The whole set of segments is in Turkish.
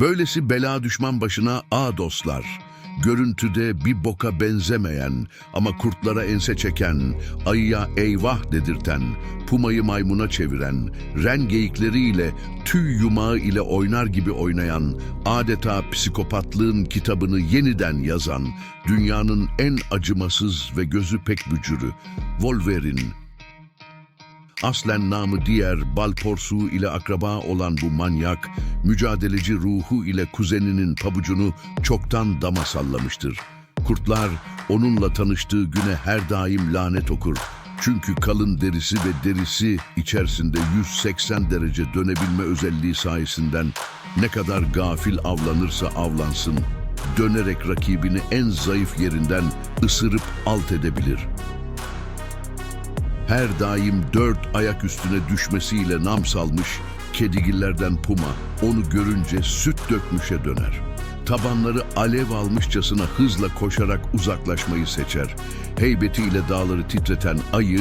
Böylesi bela düşman başına a dostlar. Görüntüde bir boka benzemeyen ama kurtlara ense çeken, ayıya eyvah dedirten, pumayı maymuna çeviren, ren geyikleriyle tüy yumağı ile oynar gibi oynayan, adeta psikopatlığın kitabını yeniden yazan, dünyanın en acımasız ve gözü pek bücürü, Wolverine, Aslen namı diğer bal porsuğu ile akraba olan bu manyak, mücadeleci ruhu ile kuzeninin pabucunu çoktan dama sallamıştır. Kurtlar onunla tanıştığı güne her daim lanet okur. Çünkü kalın derisi ve derisi içerisinde 180 derece dönebilme özelliği sayesinden ne kadar gafil avlanırsa avlansın, dönerek rakibini en zayıf yerinden ısırıp alt edebilir.'' Her daim dört ayak üstüne düşmesiyle nam salmış, kedigillerden puma onu görünce süt dökmüşe döner. Tabanları alev almışçasına hızla koşarak uzaklaşmayı seçer. Heybetiyle dağları titreten ayı,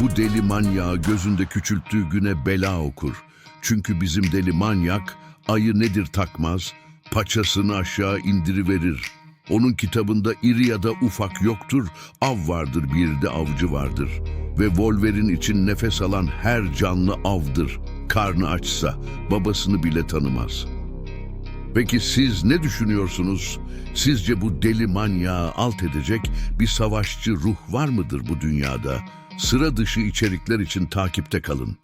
bu deli manyağı gözünde küçülttüğü güne bela okur. Çünkü bizim deli manyak, ayı nedir takmaz, paçasını aşağı indiriverir. Onun kitabında iri ya da ufak yoktur, av vardır bir de avcı vardır. Ve Wolverine için nefes alan her canlı avdır. Karnı açsa babasını bile tanımaz. Peki siz ne düşünüyorsunuz? Sizce bu deli manyağı alt edecek bir savaşçı ruh var mıdır bu dünyada? Sıra dışı içerikler için takipte kalın.